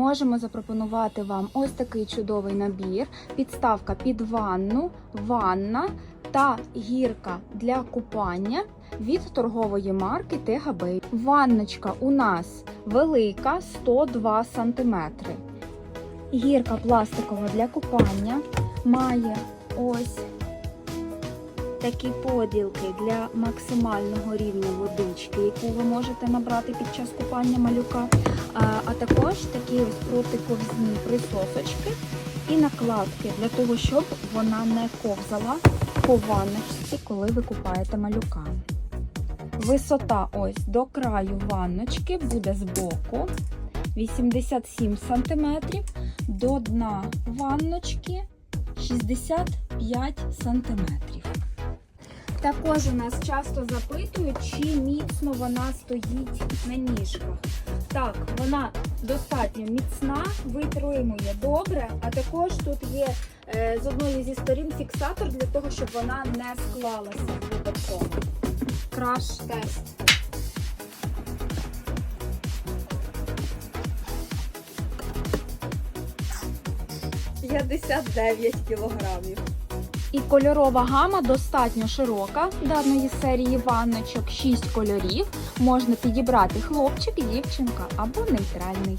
можемо запропонувати вам ось такий чудовий набір: підставка під ванну, ванна та гірка для купання від торгової марки Baby. Ванночка у нас велика 102 см. Гірка пластикова для купання має ось такі поділки для максимального рівня водички, яку ви можете набрати під час купання малюка, а, також такі ось протиковзні присосочки і накладки для того, щоб вона не ковзала по ванночці, коли ви купаєте малюка. Висота ось до краю ванночки буде збоку 87 см, до дна ванночки 65 см. Також у нас часто запитують, чи міцно вона стоїть на ніжках. Так, вона достатньо міцна, витримує добре, а також тут є е, з одної зі сторін фіксатор для того, щоб вона не склалася випадково. Краш тест. кілограмів. І кольорова гама достатньо широка даної серії ванночок, 6 кольорів. Можна підібрати хлопчик, дівчинка або нейтральний.